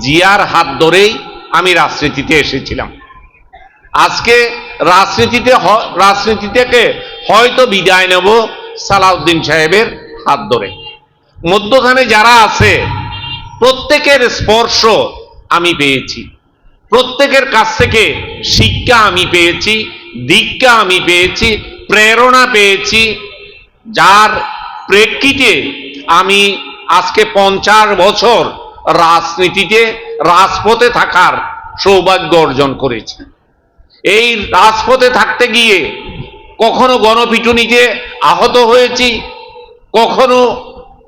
জিয়ার হাত ধরেই আমি রাজনীতিতে এসেছিলাম। আজকে রাজনীতিতে রাজনীতি থেকে হয়তো বিদায় নেব সালাউদ্দিন সাহেবের হাত ধরে। মধ্যখানে যারা আছে, প্রত্যেকের স্পর্শ আমি পেয়েছি। প্রত্যেকের কাছ থেকে শিক্ষা আমি পেয়েছি, দীক্ষা আমি পেয়েছি, প্রেরণা পেয়েছি। যার প্রেক্ষিতে আমি আজকে পঞ্চাশ বছর রাজনীতিতে, রাজপথে থাকার সৌভাগ্য অর্জন করেছি। এই রাজপথে থাকতে গিয়ে কখনো গণপিটুনিতে আহত হয়েছি, কখনো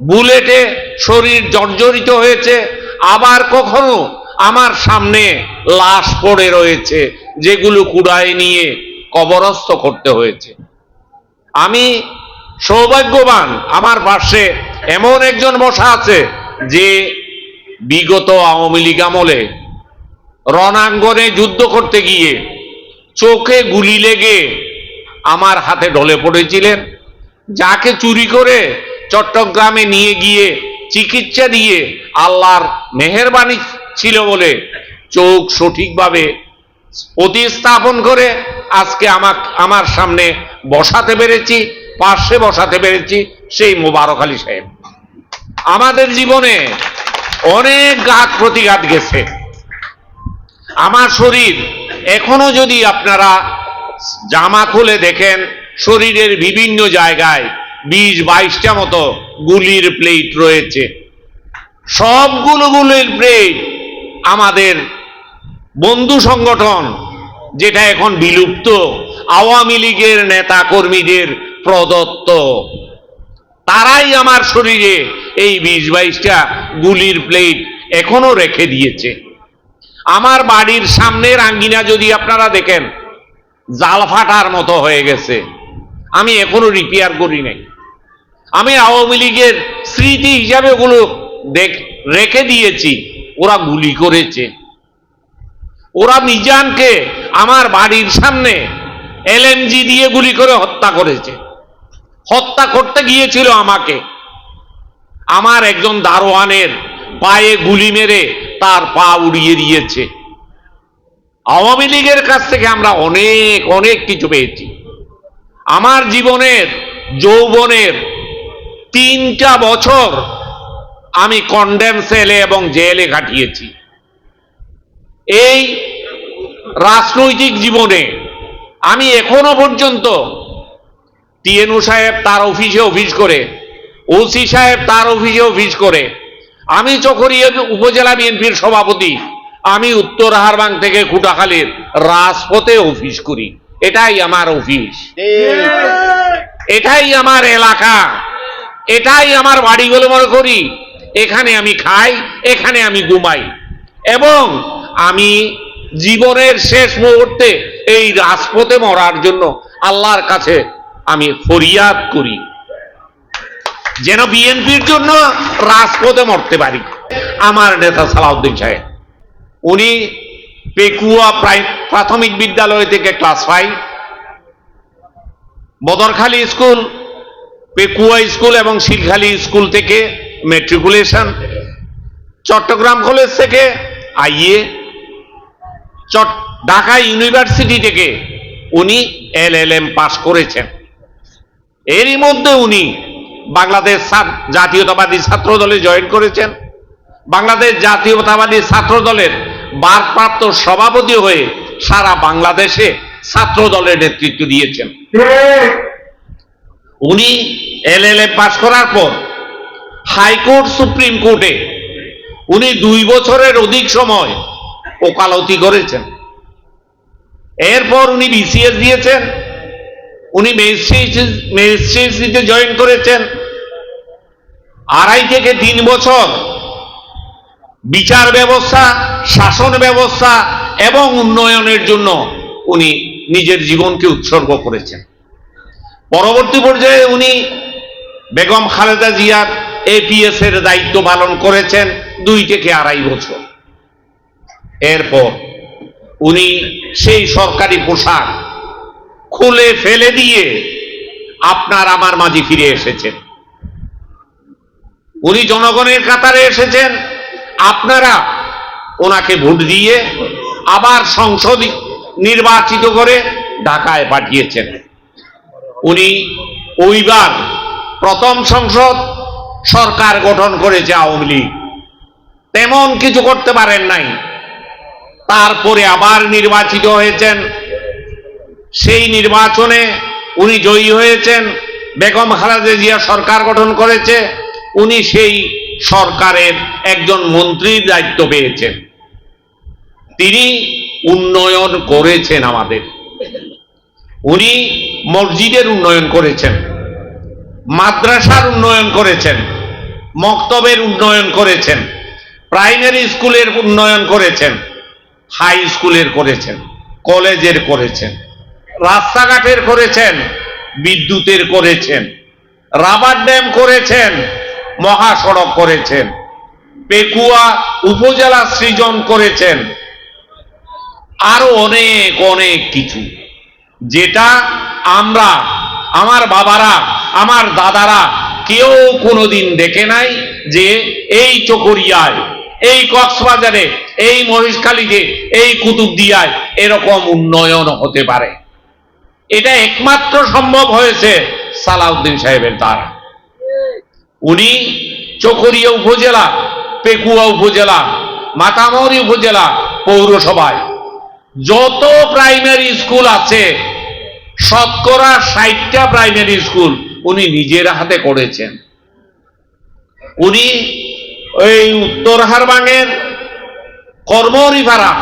বুলেটে শরীর জর্জরিত হয়েছে, আবার কখনো আমার সামনে লাশ পড়ে রয়েছে, যেগুলো কুড়ায় নিয়ে কবরস্থ করতে হয়েছে। আমি সৌভাগ্যবান, আমার পাশে এমন একজন বসা আছে যে বিগত আওয়ামী লীগ আমলে রণাঙ্গনে যুদ্ধ করতে গিয়ে চোখে গুলি লেগে আমার হাতে ঢলে পড়েছিলেন। যাকে চুরি করে চট্টগ্রামে নিয়ে গিয়ে চিকিৎসা দিয়ে আল্লাহর মেহেরবানি ছিল বলে চোখ সঠিকভাবে প্রতিস্থাপন করে আজকে আমার আমার সামনে বসাতে পেরেছি, পাশে বসাতে পেরেছি সেই মোবারক আলী সাহেব। আমাদের জীবনে অনেক ঘাত প্রতিঘাত গেছে। আমার শরীর, এখনও যদি আপনারা জামা খুলে দেখেন, শরীরের বিভিন্ন জায়গায় বিশ, বাইশটা মতো গুলির প্লেট রয়েছে। সবগুলো গুলির প্লেট আমাদের বন্ধু সংগঠন, যেটা এখন বিলুপ্ত, আওয়ামী লীগের নেতা কর্মীদের প্রদত্ত। তারাই আমার শরীরে এই বিশ বাইশটা গুলির প্লেট এখনও রেখে দিয়েছে। আমার বাড়ির সামনের আঙ্গিনা যদি আপনারা দেখেন, জাল ফাটার মতো হয়ে গেছে। আমি এখনও রিপেয়ার করি নাই। আমি আওয়ামী লীগের স্মৃতি হিসাবে ওগুলো দেখ- রেখে দিয়েছি। ওরা গুলি করেছে। ওরা মিজানকে আমার বাড়ির সামনে এলএমজি দিয়ে গুলি করে হত্যা করেছে। হত্যা করতে গিয়েছিল আমাকে। আমার একজন দারোয়ানের পায়ে গুলি মেরে তার পা উড়িয়ে দিয়েছে। আওয়ামী লীগের কাছ থেকে আমরা অনেক অনেক কিছু পেয়েছি। আমার জীবনের, যৌবনের তিনটা বছর আমি কন্ডেম সেলে এবং জেলে কাটিয়েছি। এই রাজনৈতিক জীবনে আমি এখনও পর্যন্ত টিএনউ সাহেব তার অফিসে অফিস করে, ওসি সাহেব তার অফিসে অফিস করে। আমি চকরিয়া উপজেলা বিএনপির সভাপতি, আমি উত্তর হারবাং থেকে কুটাখালীর রাজপথে অফিস করি। এটাই আমার অফিস। এটাই আমার এলাকা। এটাই আমার বাড়ি বলে মনে করি। এখানে আমি খাই, এখানে আমি ঘুমাই। এবং আমি জীবনের শেষ মুহূর্তে এই রাজপথে মরার জন্য আল্লাহর কাছে আমি ফরিয়াদ করি। যেন বিএনপির জন্য রাজপথে মরতে পারি। আমার নেতা সালাউদ্দিন সাহেব, উনি পেকুয়া প্রাথমিক বিদ্যালয় থেকে class five Badarkhali school, Pekua school এবং শিলখালী স্কুল থেকে মেট্রিকুলেশন চট্টগ্রাম কলেজ থেকে আইএ ঢাকা ইউনিভার্সিটি থেকে উনি এল এল এম পাশ করেছেন। এরই মধ্যে উনি বাংলাদেশ জাতীয়তাবাদী ছাত্র দলে জয়েন করেছেন। বাংলাদেশ জাতীয়তাবাদী ছাত্র দলের ভারপ্রাপ্ত সভাপতি হয়ে সারা বাংলাদেশে ছাত্র দলের নেতৃত্ব দিয়েছেন। উনি এল এলএলএ পাশ করার পর হাইকোর্ট, সুপ্রিম কোর্টে উনি দুই বছরের অধিক সময় ওকালতি করেছেন। এরপর উনি বিসিএস দিয়েছেন। উনি ম্যাজিস্ট্রেসিতে জয়েন করেছেন। আড়াই থেকে তিন বছর বিচার ব্যবস্থা, শাসন ব্যবস্থা এবং উন্নয়নের জন্য উনি নিজের জীবনকে উৎসর্গ করেছেন। পরবর্তী পর্যায়ে উনি বেগম খালেদা জিয়ার এপিএস এর দায়িত্ব পালন করেছেন দুই থেকে আড়াই বছর। এরপর উনি সেই সরকারি পোশাক খুলে ফেলে দিয়ে আপনার আমার মাঝে ফিরে এসেছেন। উনি জনগণের কাতারে এসেছেন। আপনারা ওনাকে ভোট দিয়ে আবার সংসদ নির্বাচিত করে ঢাকায় পাঠিয়েছেন। উনি ওইবার প্রথম সংসদ সরকার গঠন করেছে আওয়ামী লীগ। তেমন কিছু করতে পারেন নাই। তারপরে আবার নির্বাচিত হয়েছেন। সেই নির্বাচনে উনি জয়ী হয়েছেন, বেগম খালেদা জিয়া সরকার গঠন করেছে, উনি সেই সরকারের একজন মন্ত্রীর দায়িত্ব পেয়েছেন। তিনি উন্নয়ন করেছেন আমাদের। উনি মসজিদের উন্নয়ন করেছেন, মাদ্রাসার উন্নয়ন করেছেন, মক্তবের উন্নয়ন করেছেন, প্রাইমারি স্কুলের উন্নয়ন করেছেন, হাই স্কুলের করেছেন, কলেজের করেছেন। রাস্তাঘাটের করেছেন, বিদ্যুতের করেছেন, রাবার ড্যাম করেছেন, মহাসড়ক করেছেন, পেকুয়া উপজেলা সৃজন করেছেন, আরও অনেক অনেক কিছু। যেটা আমরা, আমার বাবারা, আমার দাদারা কেউ কোনোদিন দেখে নাই যে এই চকরিয়ায়, এই কক্সবাজারে, এই মহিষখালীতে এই কুতুবদিয়ায় এরকম উন্নয়ন হতে পারে। এটা একমাত্র সম্ভব হয়েছে সালাউদ্দিন সাহেবের দ্বারা। উনি চকরিয়া উপজেলা, পেকুয়া উপজেলা, মাতামরি উপজেলা পৌরসভায় যত প্রাইমারি স্কুল আছে, শতকরা ষাটটা প্রাইমারি স্কুল উনি নিজের হাতে করেছেন। উনি ওই উত্তর হারবাঙের কর্মরিপাড়া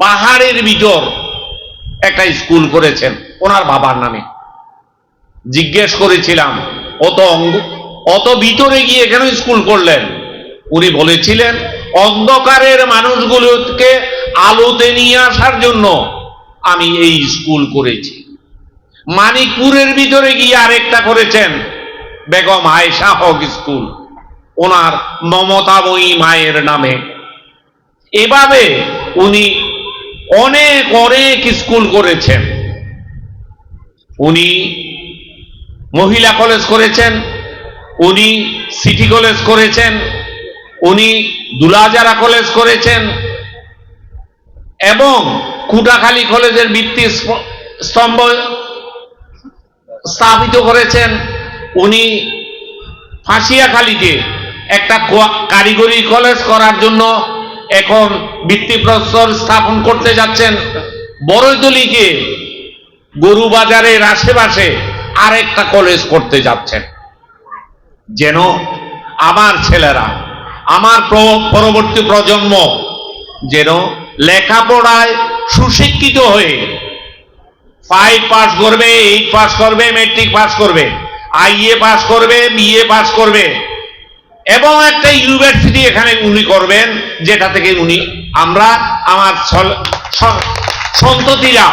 পাহাড়ের ভিতর একটা স্কুল করেছেন। ওনার বাবার নামে। জিজ্ঞেস করেছিলাম, অত অঙ্গ, অত ভিতরে গিয়ে কেন স্কুল করলেন? উনি বলেছিলেন, অন্ধকারের মানুষগুলোকে আলোতে নিয়ে আসার জন্য আমি এই স্কুল করেছি। মানিকপুরের ভিতরে গিয়ে আরেকটা করেছেন, বেগম আয়েশা হক স্কুল। ওনার মমতাময়ী মায়ের নামে। এভাবে উনি অনেক অনেক স্কুল করেছেন। উনি মহিলা কলেজ করেছেন, উনি সিটি কলেজ করেছেন, উনি দুলাজারা কলেজ করেছেন, এবং কুটাখালী কলেজের ভিত্তি স্তম্ভ স্থাপিত করেছেন। উনি ফাঁসিয়াখালীতে একটা কারিগরি কলেজ করার জন্য এখন ভিত্তিপ্রস্তর স্থাপন করতে যাচ্ছেন। বড়দলিকে গরু বাজারের আশেপাশে আরেকটা কলেজ করতে যাচ্ছেন। যেন আমার ছেলেরা, আমার পরবর্তী প্রজন্ম যেন লেখাপড়ায় সুশিক্ষিত হয়ে ফাইভ পাস করবে এইট পাস করবে মেট্রিক পাস করবে আইএ পাস করবে বিএ পাস করবে, এবং একটা ইউনিভার্সিটি এখানে উনি করবেন, যেটা থেকে উনি আমরা আমার সন্ততিরা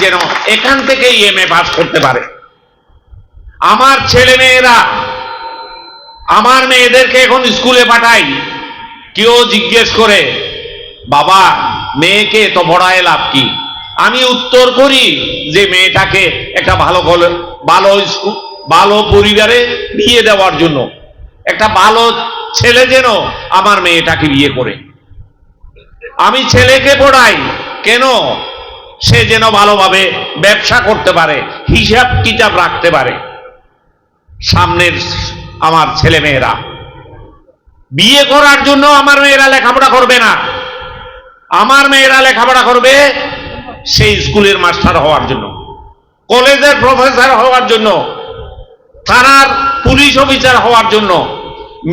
যেন এখান থেকে এম এ পাস করতে পারে। আমার ছেলে মেয়েরা, আমার মেয়েদেরকে এখন স্কুলে পাঠাই। কেউ জিজ্ঞেস করে, বাবা, মেয়েকে তো পড়ায় লাভ কি? আমি উত্তর করি যে, মেয়েটাকে একটা ভালো ভালো স্কুল ভালো পরিবারে বিয়ে দেওয়ার জন্য। একটা ভালো ছেলে যেন আমার মেয়েটাকে বিয়ে করে। আমি ছেলেকে পড়াই। কেন? সে যেন ভালোভাবে ব্যবসা করতে পারে, হিসাব কিতাব রাখতে পারে। সামনের আমার ছেলে মেয়েরা, বিয়ে করার জন্য আমার মেয়েরা লেখাপড়া করবে না। আমার মেয়েরা লেখাপড়া করবে সেই স্কুলের মাস্টার হওয়ার জন্য, কলেজের প্রফেসর হওয়ার জন্য, থানার পুলিশ অফিসার হওয়ার জন্য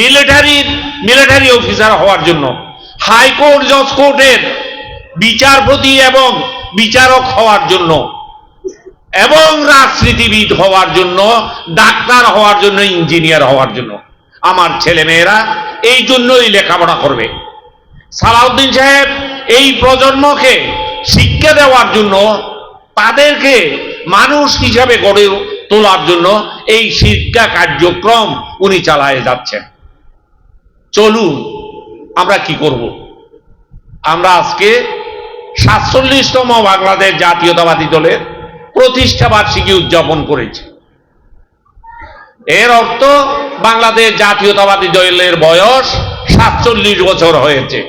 মিলিটারির মিলিটারি অফিসার হওয়ার জন্য, হাইকোর্ট জজ কোর্টের বিচারপতি এবং বিচারক হওয়ার জন্য এবং রাজনীতিবিদ হওয়ার জন্য, ডাক্তার হওয়ার জন্য, ইঞ্জিনিয়ার হওয়ার জন্য। আমার ছেলে মেয়েরা এই জন্যই লেখাপড়া করবে। সালাউদ্দিন সাহেব এই প্রজন্মকে শিক্ষা দেওয়ার জন্য, তাদেরকে মানুষ হিসাবে গড়ে তোলার জন্য এই শিক্ষা কার্যক্রম উনি চালায় যাচ্ছেন। চলুন, আমরা কি করব? আমরা আজকে সাতচল্লিশতম বাংলাদেশ জাতীয়তাবাদী দলের প্রতিষ্ঠা বার্ষিকী উদযাপন করেছে। এর অর্থ বাংলাদেশ জাতীয়তাবাদী দলের বয়স সাতচল্লিশ বছর হয়েছে।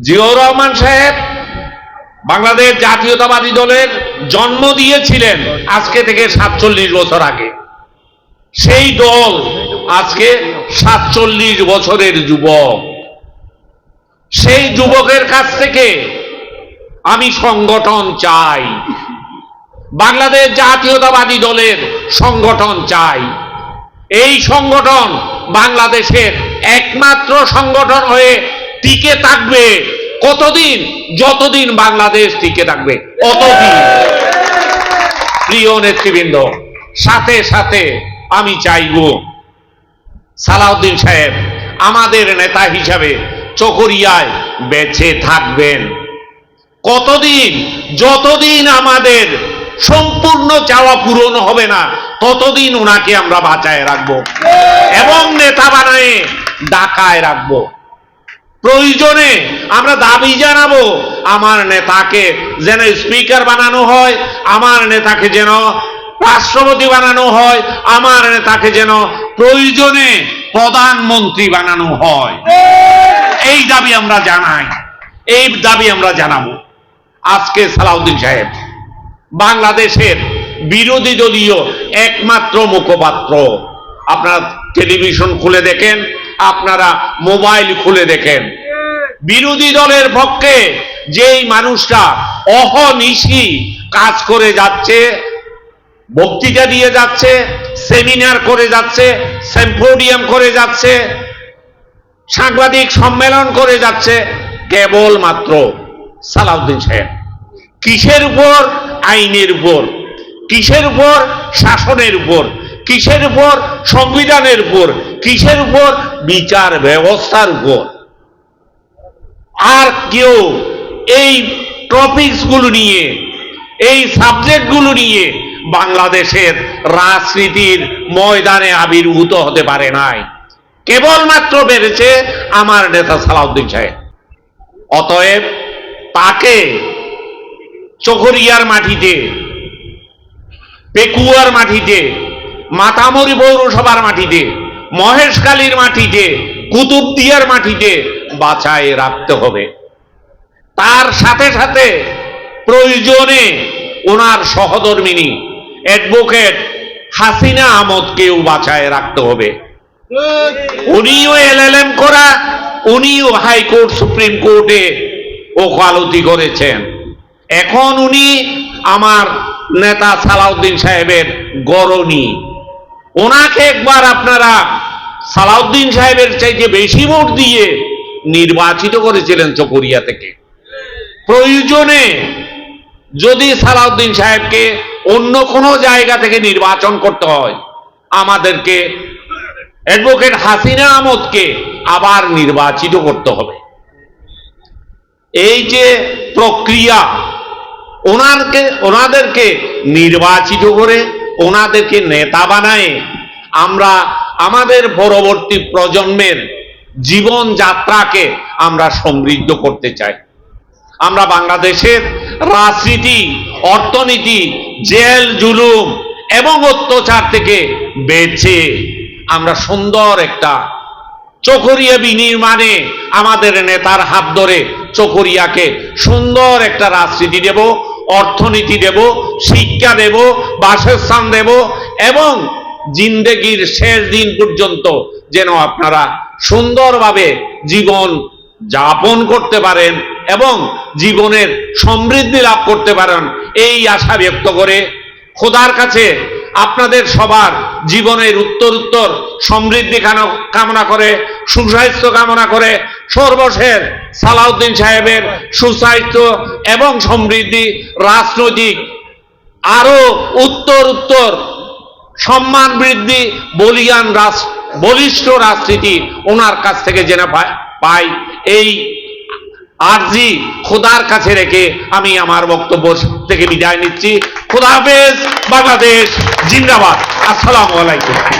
জিয়াউর রহমান সাহেব বাংলাদেশ জাতীয়তাবাদী দলের জন্ম দিয়েছিলেন আজকে থেকে সাতচল্লিশ বছর আগে। সেই দল আজকে সাতচল্লিশ বছরের যুবক। সেই যুবকের কাছ থেকে আমি সংগঠন চাই। বাংলাদেশ জাতীয়তাবাদী দলের সংগঠন চাই। এই সংগঠন বাংলাদেশের একমাত্র সংগঠন হয়ে টিকে থাকবে। কতদিন? যতদিন বাংলাদেশ টিকে থাকবে। অতদিন। প্রিয় নেতৃবৃন্দ, সাথে সাথে আমি চাইব, সালাউদ্দিন সাহেব, আমাদের নেতা হিসাবে চকরিয়ায় বেঁচে থাকবেন। কতদিন, যতদিন আমাদের সম্পূর্ণ চাওয়া পূরণ হবে না, ততদিন ওনাকে আমরা বাঁচায় রাখব। এবং নেতা বানায় ডাকায় রাখব। প্রয়োজনে আমরা দাবি জানাব, আমার নেতাকে যেন স্পিকার বানানো হয়, আমার নেতাকে যেন রাষ্ট্রপতি বানানো হয়, আমার নেতাকে যেন প্রয়োজনে প্রধানমন্ত্রী বানানো হয়। এই দাবি আমরা জানাই, এই দাবি আমরা জানাব। আজকে সালাউদ্দিন সাহেব, বাংলাদেশের বিরোধী দলীয় একমাত্র মুখপাত্র। আপনারা টেলিভিশন খুলে দেখেন, আপনারা মোবাইল খুলে দেখেন। বিরোধী দলের পক্ষে যেই মানুষটা অহনিশি কাজ করে যাচ্ছে, বক্তৃতা দিয়ে যাচ্ছে, সেমিনার করে যাচ্ছে সেম্পোডিয়াম করে যাচ্ছে, সাংবাদিক সম্মেলন করে যাচ্ছে, কেবলমাত্র সালাউদ্দিন সাহেব। কিসের উপর? আইনের উপর। কিসের উপর? শাসনের উপর। কিসের উপর? সংবিধানের উপর। কিসের উপর? বিচার ব্যবস্থার উপর। আর কেউ এই টপিকসগুলো নিয়ে, এই সাবজেক্টগুলো নিয়ে বাংলাদেশের রাজনীতির ময়দানে আবির্ভূত হতে পারে নাই। কেবলমাত্র বেড়েছে আমার নেতা সালাউদ্দিন সাহেব। অতএব তাকে চকরিয়ার মাটিতে, পেকুয়ার মাটিতে, মাতামরি পৌরসভার মাটিতে মহেশকালীর মাটিতে, কুতুবদিয়ার মাটিতে বাঁচায় রাখতে হবে। তার সাথে সাথে প্রয়োজনে ওনার সহধর্মিনী, অ্যাডভোকেট হাসিনা আহমদকেও বাঁচায় রাখতে হবে। উনিও এলএলএম করা, উনিও হাইকোর্ট, সুপ্রিম কোর্টে ওকালতি করেছেন। এখন উনি আমার নেতা সালাউদ্দিন সাহেবের গরণী। ওনাকে একবার আপনারা সালাউদ্দিন সাহেবের চাইতে বেশি ভোট দিয়ে নির্বাচিত করেছিলেন চকরিয়া থেকে। প্রয়োজনে যদি সালাউদ্দিন সাহেবকে অন্য কোনো জায়গা থেকে নির্বাচন করতে হয়, আমাদেরকে অ্যাডভোকেট হাসিনা আহমদকে আবার নির্বাচিত করতে হবে। এই যে প্রক্রিয়া ওনারকে, ওনাদেরকে নির্বাচিত করে, ওনাদেরকে নেতা বানায়। আমরা আমাদের পরবর্তী প্রজন্মের জীবন যাত্রাকে আমরা সমৃদ্ধ করতে চাই। আমরা বাংলাদেশের রাজনীতি, অর্থনীতি, জেল, জুলুম এবং অত্যাচার থেকে বেঁচে আমরা সুন্দর একটা চকরিয়া বিনির্মাণে আমাদের নেতার হাত ধরে চকরিয়াকে সুন্দর একটা রাজনীতি দেব। অর্থনীতি দেব, শিক্ষা দেব, বাসস্থান দেব এবং জিন্দেগির শেষ দিন পর্যন্ত যেন আপনারা সুন্দরভাবে জীবন যাপন করতে পারেন এবং জীবনের সমৃদ্ধি লাভ করতে পারেন, এই আশা ব্যক্ত করে খোদার কাছে আপনাদের সবার জীবনের উত্তর উত্তর সমৃদ্ধি কামনা করে, সুস্বাস্থ্য কামনা করে সর্বশেষ সালাউদ্দিন সাহেবের সুস্বাস্থ্য এবং সমৃদ্ধি রাজনৈতিক আরও উত্তর উত্তর সম্মান বৃদ্ধি বলিয়ান রাজ, বলিষ্ঠ রাজনীতি ওনার কাছ থেকে জেনে পাই- এই আরজি খোদার কাছে রেখে আমি আমার বক্তব্য থেকে বিদায় নিচ্ছি। খোদা হাফেজ, বাংলাদেশ, জিন্দাবাদ। আসসালামু আলাইকুম।